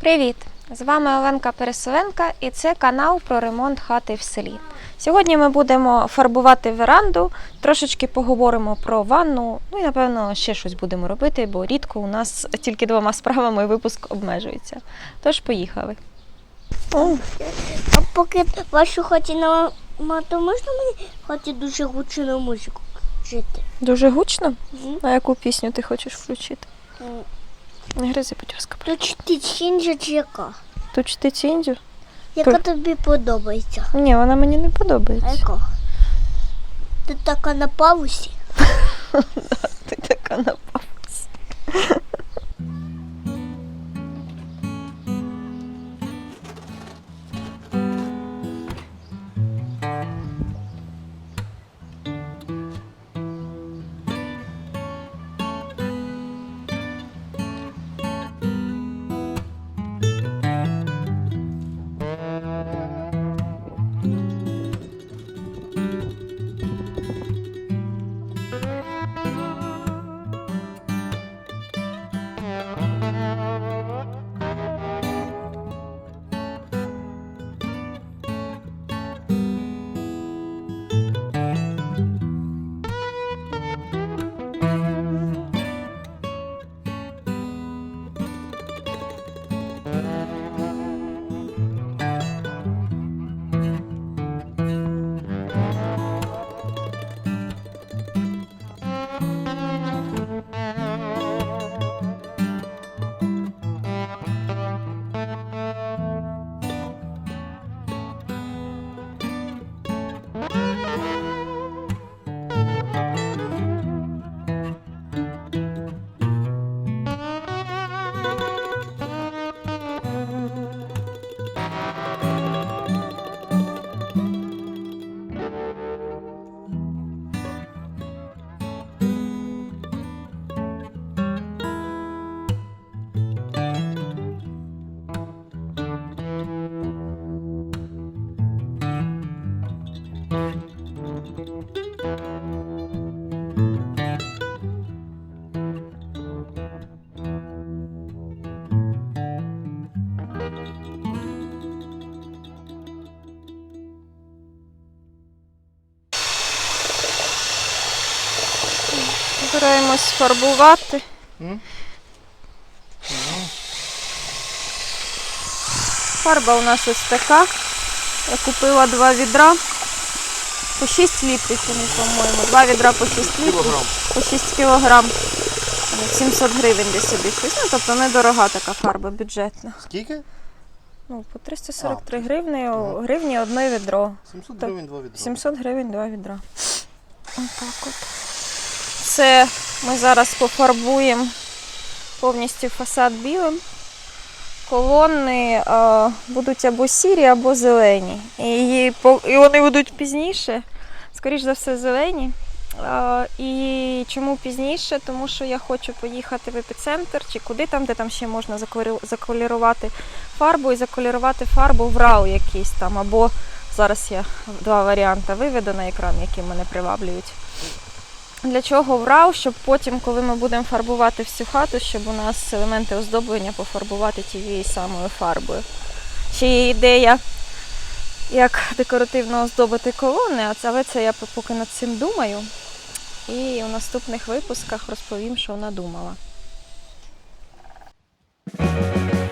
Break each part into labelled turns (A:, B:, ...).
A: Привіт! З вами Оленка Пересовенка і це канал про ремонт хати в селі. Сьогодні ми будемо фарбувати веранду, трошечки поговоримо про ванну, ну і напевно ще щось будемо робити, бо рідко у нас тільки двома справами випуск обмежується. Тож поїхали. О,
B: А поки вашу хаті на то можна мені хаті дуже гучну музику жити?
A: дуже гучно.
B: Мгм.
A: А яку пісню ти хочеш включити? Не гризи, будь ласка.
B: То чи ти чи яка?
A: Тут ти ціндю?
B: Яка
A: Пр-
B: тобі подобається?
A: Ні, вона мені не
B: А
A: подобається.
B: яка? Ти така на павусі?
A: Ти така на напалась. Збираємось фарбувати. Фарба у нас ось така. Я купила два відра. По 6 літрів по-моєму. Два відра по 6 літрів. По 6 кілограм. 700 гривень десь обійшлось. Ну, тобто недорога така фарба, бюджетна.
C: Скільки?
A: Ну, по 343 гривні, гривні одне відро.
C: 700 гривень два відра.
A: 700 гривень два відра. Отак от. Це ми зараз пофарбуємо повністю фасад білим. Колони е, будуть або сірі, або зелені. І, і вони будуть пізніше. Скоріш за все, зелені. Е, і чому пізніше? Тому що я хочу поїхати в епіцентр чи куди там, де там ще можна заколірувати фарбу і заколірувати фарбу в рау якийсь там. Або зараз я два варіанти виведу на екран, які мене приваблюють. Для чого врав? Щоб потім, коли ми будемо фарбувати всю хату, щоб у нас елементи оздоблення пофарбувати тією самою фарбою. Ще є ідея, як декоративно оздобити колони, але це я поки над цим думаю. І у наступних випусках розповім, що надумала. Юра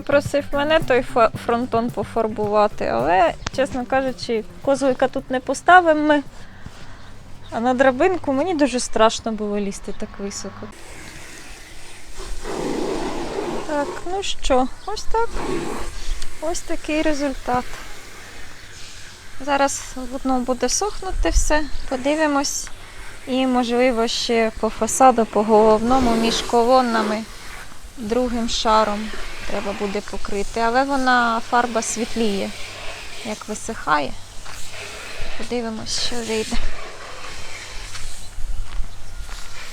A: просив мене той фронтон пофарбувати, але, чесно кажучи, козлика тут не поставимо ми. А на драбинку мені дуже страшно було лізти так високо. Так, ну що, ось так. Ось такий результат. Зараз воно буде сохнути все, подивимось. І, можливо, ще по фасаду, по головному, між колоннами, другим шаром треба буде покрити. Але вона фарба світліє, як висихає. Подивимось, що вийде.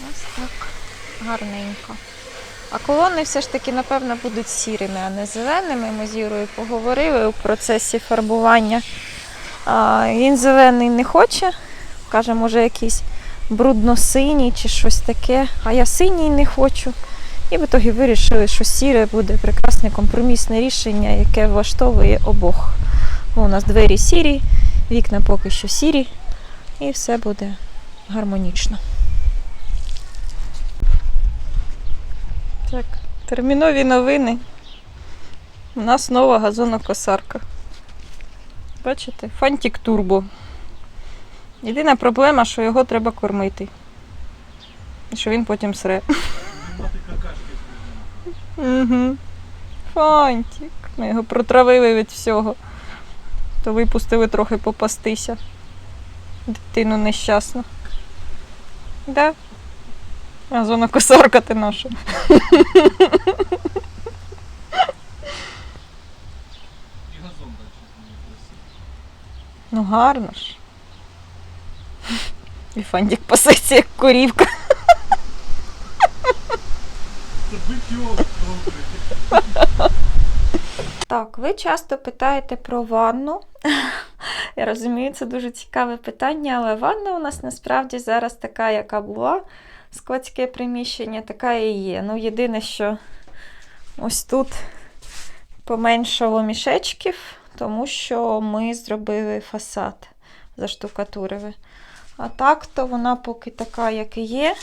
A: Ось так. Гарненько. А колони все ж таки, напевно, будуть сірими, а не зеленими. Ми з Юрою поговорили у процесі фарбування. А, він зелений не хоче. Каже, може, якийсь брудно-синій чи щось таке. А я синій не хочу. І в ітогі вирішили, що сіре буде прекрасне компромісне рішення, яке влаштовує обох. Бо у нас двері сірі, вікна поки що сірі, і все буде гармонічно. Так, термінові новини. У нас нова газонокосарка. Бачите? Фантік Турбо. Єдина проблема, що його треба кормити. І що він потім сре. Угу. Фантик. Ми його протравили від всього. То випустили трохи попастися. Дитину нещасну. Да? А зона косарка ти наша. Ну гарно ж. І Фантик пасеться, як корівка.
C: Це добре.
A: Так, ви часто питаєте про ванну. Я розумію, це дуже цікаве питання, але ванна у нас насправді зараз така, яка була. Складське приміщення, така і є. Ну, єдине, що ось тут поменшало мішечків, тому що ми зробили фасад, заштукатурили. А так, то вона поки така, як і є.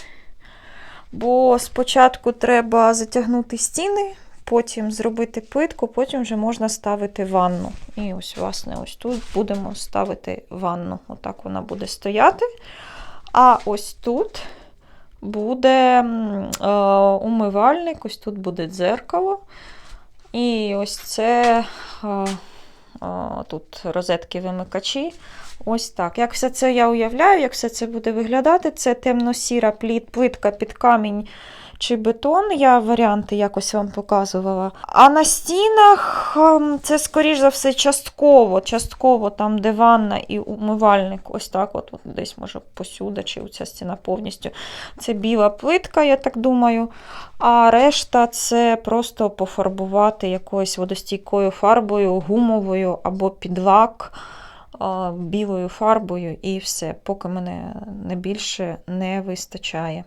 A: Бо спочатку треба затягнути стіни, потім зробити плитку, потім вже можна ставити ванну. І ось, власне, ось тут будемо ставити ванну. Отак вона буде стояти. А ось тут буде е, умивальник, ось тут буде дзеркало. І ось це е, е, тут розетки вимикачі. Ось так. Як все це я уявляю, як все це буде виглядати, це темно-сіра пліт, плитка під камінь чи бетон. Я варіанти якось вам показувала. А на стінах ем, це, скоріш за все, частково, частково там, де ванна і умивальник. Ось так, от, от десь, може, посюди, чи оця стіна повністю. Це біла плитка, я так думаю. А решта це просто пофарбувати якоюсь водостійкою фарбою, гумовою або під лак білою фарбою і все, поки мене не більше не вистачає.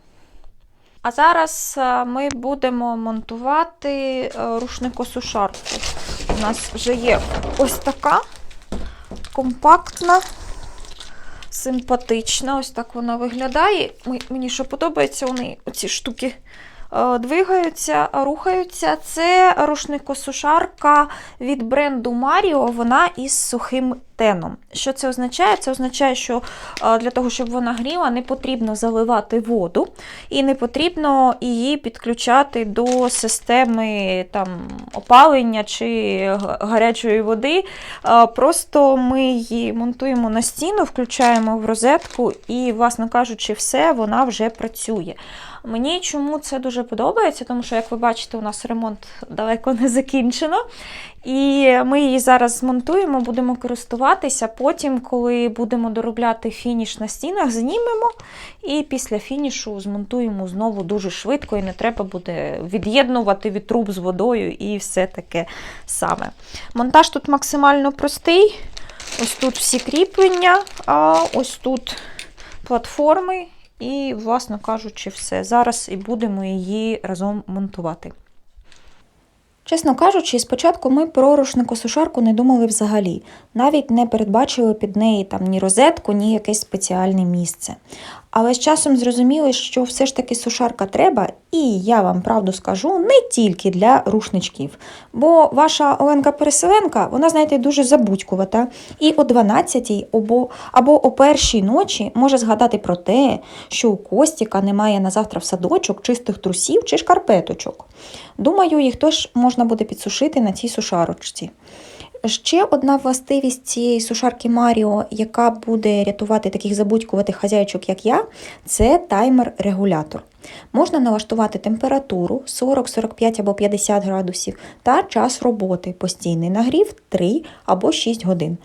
A: А зараз ми будемо монтувати е, рушникосушарку. У нас вже є ось така компактна, симпатична. Ось так вона виглядає. Мені що подобається, вони оці штуки е, двигаються, рухаються. Це рушникосушарка від бренду Mario, вона із сухим теном. Що це означає? Це означає, що е, для того, щоб вона гріла, не потрібно заливати воду і не потрібно її підключати до системи там, опалення чи гарячої води. Е, Просто ми її монтуємо на стіну, включаємо в розетку, і, власне кажучи, все, вона вже працює. Мені чому це дуже подобається, тому що, як ви бачите, у нас ремонт далеко не закінчено. І ми її зараз змонтуємо, будемо користуватися. Потім, коли будемо доробляти фініш на стінах, знімемо і після фінішу змонтуємо знову дуже швидко, і не треба буде від'єднувати від труб з водою і все таке саме. Монтаж тут максимально простий. Ось тут всі кріплення, а ось тут платформи. І, власно кажучи, все. Зараз і будемо її разом монтувати. Чесно кажучи, спочатку ми про рушнику-сушарку не думали взагалі, навіть не передбачили під неї там ні розетку, ні якесь спеціальне місце.
D: Але з часом зрозуміли, що все ж таки сушарка треба, і я вам правду скажу, не тільки для рушничків. Бо ваша Оленка Переселенка, вона, знаєте, дуже забудькувата. І о 12-й або, або о першій ночі може згадати про те, що у Костіка немає на завтра в садочок чистих трусів чи шкарпеточок. Думаю, їх теж можна буде підсушити на цій сушарочці. Ще одна властивість цієї сушарки Маріо, яка буде рятувати таких забудькуватих хазяйчок, як я, це таймер-регулятор. Можна налаштувати температуру 40, 45 або 50 градусів та час роботи, постійний нагрів 3 або 6 годин.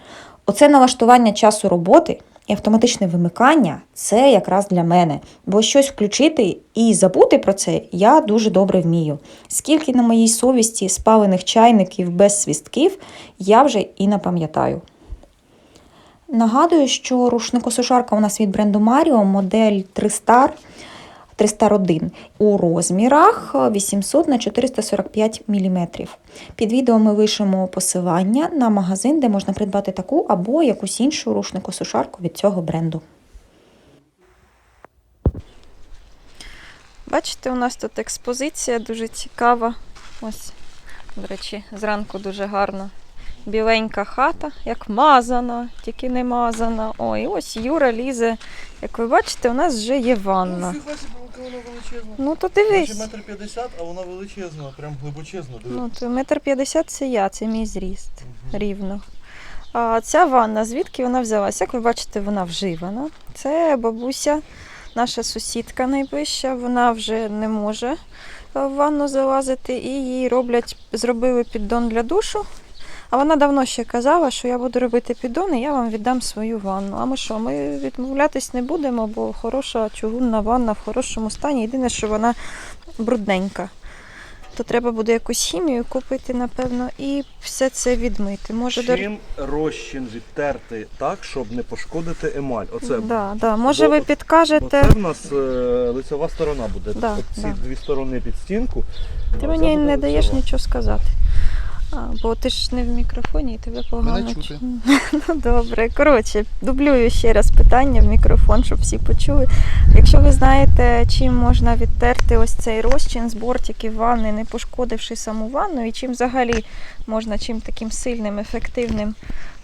D: Оце налаштування часу роботи і автоматичне вимикання це якраз для мене, бо щось включити і забути про це я дуже добре вмію. Скільки на моїй совісті спалених чайників без свістків, я вже і не пам'ятаю. Нагадую, що рушникосушарка у нас від бренду Mario, модель 3 Star, 3 Star 1 у розмірах 800 на 445 мм. Під відео ми лишимо посилання на магазин, де можна придбати таку або якусь іншу рушникосушарку від цього бренду.
A: Бачите, у нас тут експозиція дуже цікава. Ось, до речі, зранку дуже гарно. Біленька хата, як мазана, тільки не мазана. Ой, ось Юра лізе. Як ви бачите, у нас вже є ванна.
C: Вона величезна.
A: Ну то
C: Значить,
A: дивись.
C: метр п'ятдесят, а вона величезна, прям глибочезна. диви.
A: Ну, то метр п'ятдесят це я, це мій зріст. Рівно. А ця ванна, звідки вона взялася? Як ви бачите, вона вживана. Це бабуся, наша сусідка найближча, вона вже не може в ванну залазити, і їй роблять, зробили піддон для душу. А вона давно ще казала, що я буду робити піддон і я вам віддам свою ванну. А ми що, ми відмовлятись не будемо, бо хороша чугунна ванна в хорошому стані. Єдине, що вона брудненька то треба буде якусь хімію купити, напевно, і все це відмити. Може, до...
E: Чим розчин відтерти так, щоб не пошкодити емаль. Оце
A: да, да. Може, ви підкажете.
E: Бо це в нас е, лицева сторона буде.
A: Да,
E: Ці
A: да.
E: дві сторони під стінку.
A: Ти мені не даєш нічого сказати. А, бо ти ж не в мікрофоні і тебе погано.
C: Мене чути.
A: Ну добре. Коротше, дублюю ще раз питання в мікрофон, щоб всі почули. Якщо ви знаєте, чим можна відтерти ось цей розчин з бортиків ванни, не пошкодивши саму ванну, і чим взагалі можна чим таким сильним, ефективним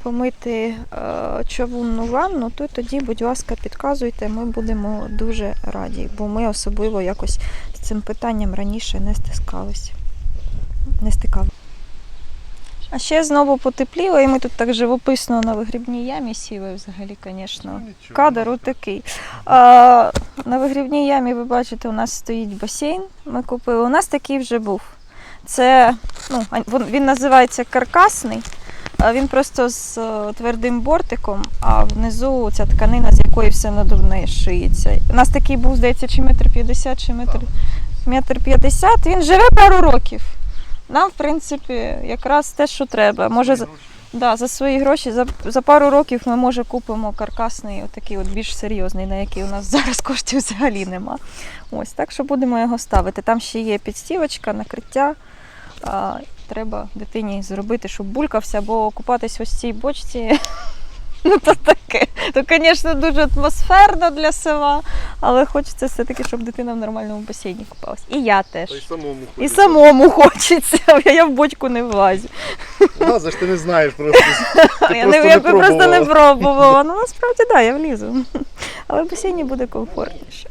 A: помити е, човунну ванну, то тоді, будь ласка, підказуйте, ми будемо дуже раді, бо ми особливо якось з цим питанням раніше не стискалися. Не стикали. А ще знову потепліло, і ми тут так живописно на вигрібній ямі сіли взагалі, звісно.
C: Нічого.
A: Кадр отакий. А, на вигрібній ямі, ви бачите, у нас стоїть басейн. Ми купили. У нас такий вже був. Це, ну, він- він називається каркасний. Він просто з е, твердим бортиком, а внизу ця тканина, з якої все надувне шиється. У нас такий був, здається, чи метр п'ятдесят, чи метр, метр п'ятдесят. Він живе пару років. Нам, в принципі, якраз те, що треба. Може, за, да, за свої гроші за, за пару років ми може купимо каркасний, отакий от більш серйозний, на який у нас зараз коштів взагалі нема. Ось так що будемо його ставити. Там ще є підстівочка, накриття. А, треба дитині зробити, щоб булькався, бо купатись ось в цій бочці. Ну, то таке. То, звісно, дуже атмосферно для села, але хочеться все-таки, щоб дитина в нормальному басейні купалась. І я теж.
C: Та й самому
A: І самому хочеться, я в бочку не влазю.
C: Лазиш, ти не знаєш просто. Ти
A: я
C: просто
A: не,
C: не
A: би просто не
C: пробувала.
A: пробувала. Ну насправді так, да, я влізу. Але в басейні буде комфортніше.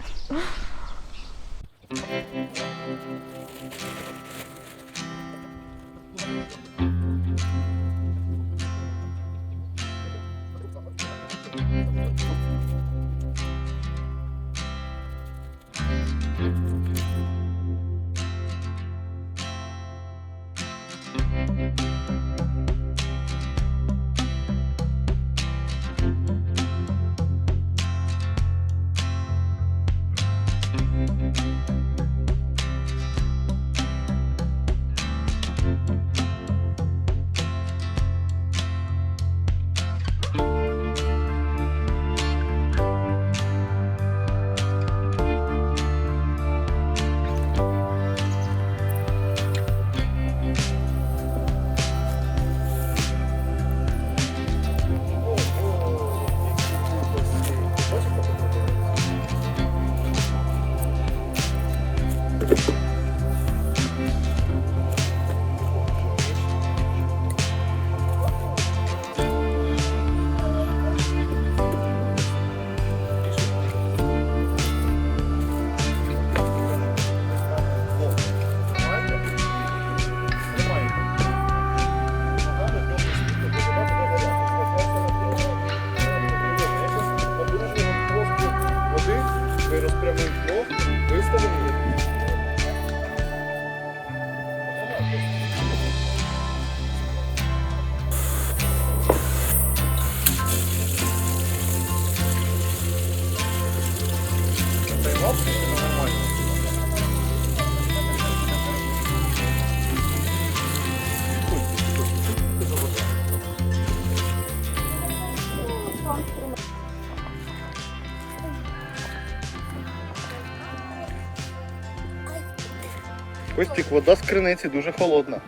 C: Костік, вода з криниці дуже холодна.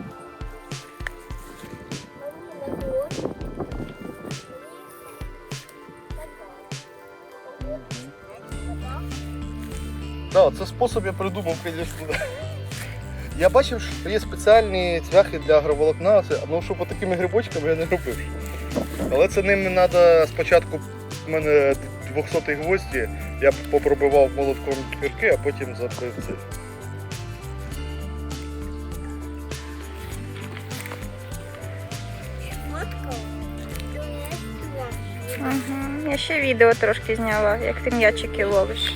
C: Спосіб я придумав, звісно. Я бачив, що є спеціальні цвяхи для агроволокна, ну що по такими грибочками я не робив. Але це ними треба спочатку в мене 200 гвозді, я попробивав молотком кірки, а потім забив це.
A: Угу. Я ще відео трошки зняла, як ти м'ячики ловиш.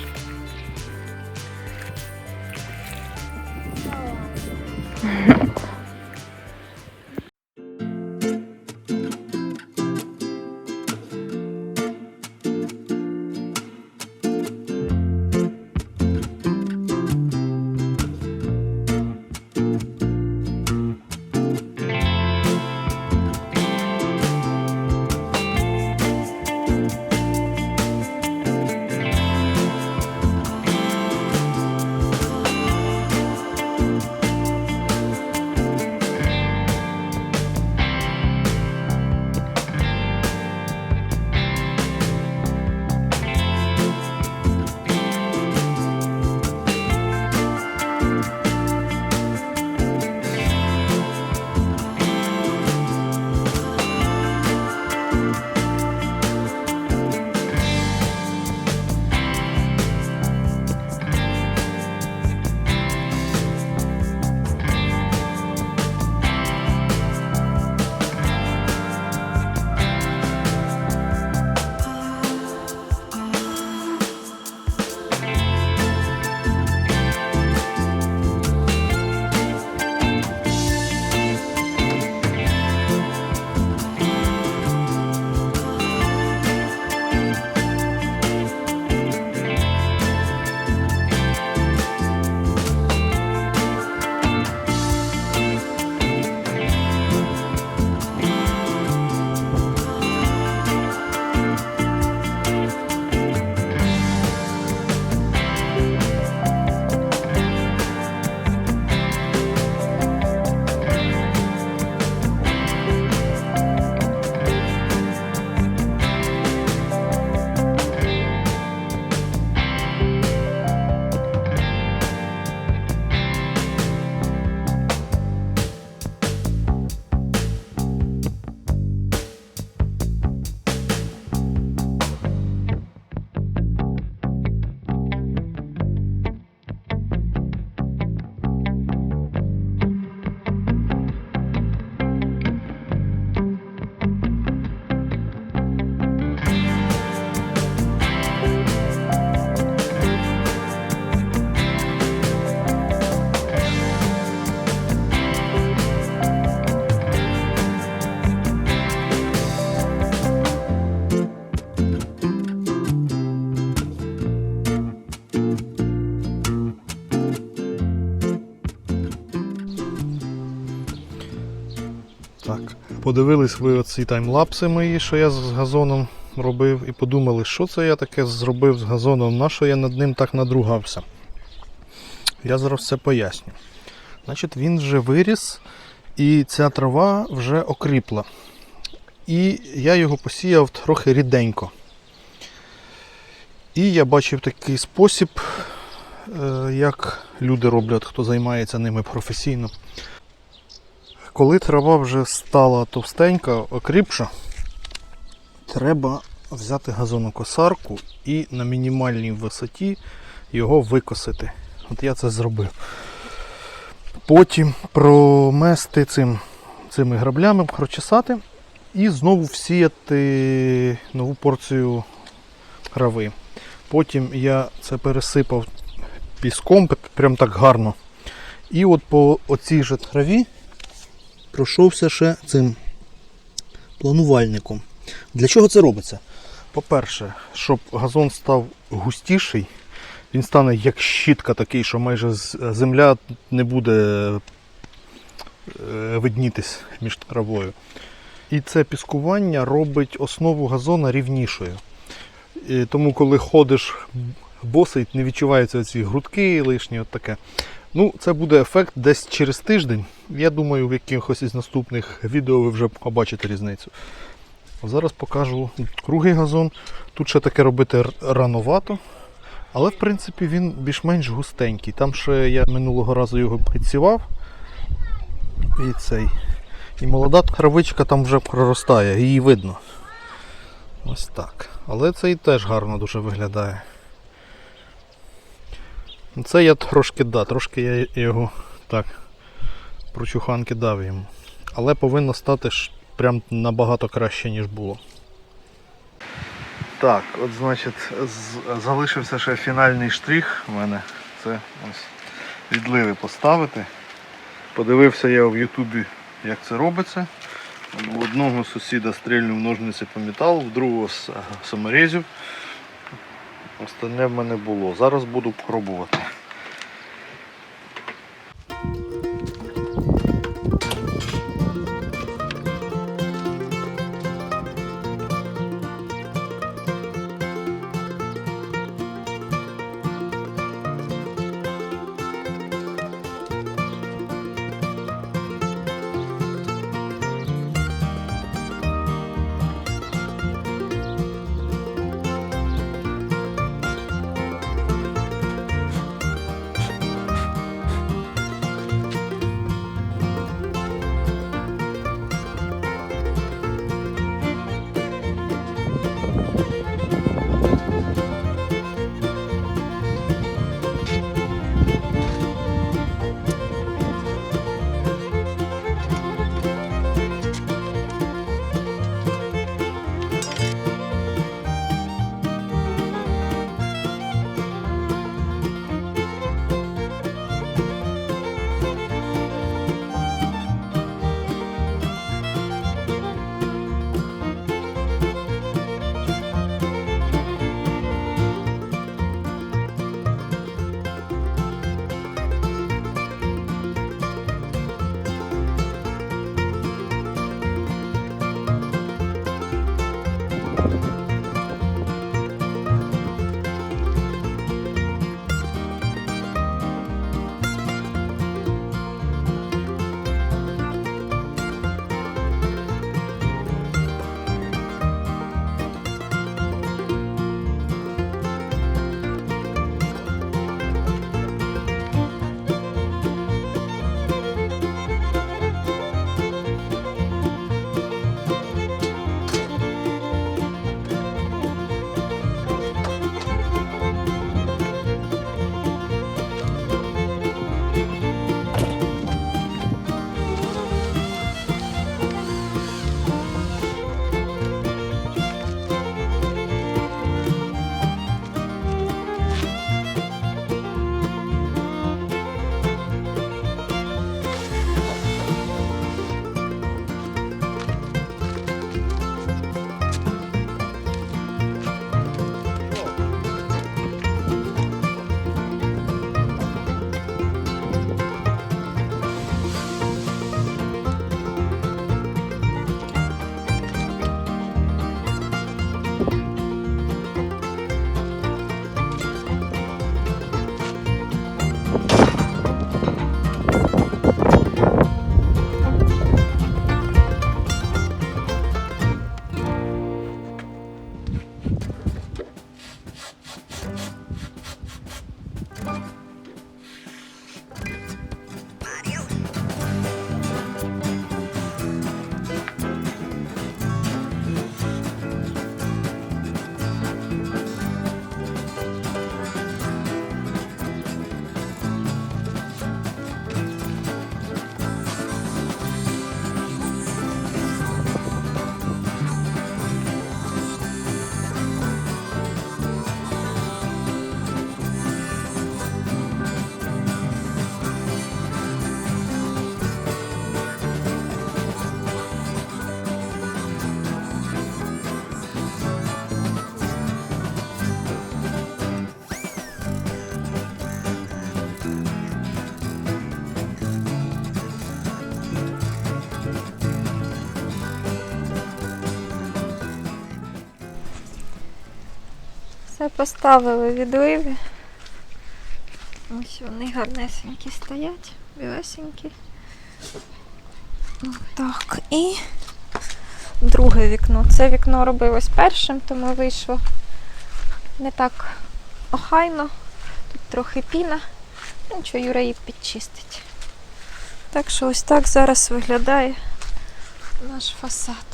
F: Подивились ви оці таймлапси мої, що я з газоном робив, і подумали, що це я таке зробив з газоном, на що я над ним так надругався. Я зараз все поясню. Значить, він вже виріс, і ця трава вже окріпла. І я його посіяв трохи ріденько. І я бачив такий спосіб, е, як люди роблять, хто займається ними професійно. Коли трава вже стала товстенька, окріпша, треба взяти газонокосарку і на мінімальній висоті його викосити. От я це зробив. Потім промести цим, цими граблями, прочесати і знову всіяти нову порцію трави. Потім я це пересипав піском, прям так гарно. І от по оцій же траві пройшовся ще цим планувальником. Для чого це робиться? По-перше, щоб газон став густіший, він стане як щітка такий, що майже земля не буде е, виднітись між травою. І це піскування робить основу газона рівнішою. І тому, коли ходиш босий, не відчуваються ці грудки лишні, от таке. Ну, це буде ефект десь через тиждень. Я думаю, в якихось із наступних відео ви вже побачите різницю. Зараз покажу круглий газон. Тут ще таке робити рановато. Але, в принципі, він більш-менш густенький. Там ще я минулого разу його підсівав. І цей. І молода травичка там вже проростає, її видно. Ось так. Але цей теж гарно дуже виглядає. Це я трошки да, трошки я його так прочуханки дав йому. Але повинно стати ж прям набагато краще, ніж було. Так, от значить, залишився ще фінальний штрих у мене. Це ось відливи поставити. Подивився я в Ютубі, як це робиться. У одного сусіда стрільнув ножниці по металу, в другого с- саморізів. Остальне в мене було. Зараз буду пробувати.
A: Поставили відливи. Ось вони гарнесенькі стоять, білесенькі. Так, і друге вікно. Це вікно робилось першим, тому вийшло не так охайно. Тут трохи піна. Ну, Нічого, Юра її підчистить. Так що ось так зараз виглядає наш фасад.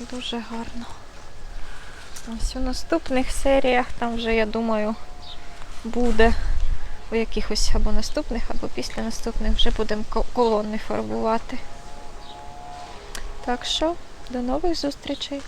A: Дуже гарно. Ось у наступних серіях там вже, я думаю, буде у якихось або наступних, або після наступних вже будемо колони фарбувати. Так що, до нових зустрічей!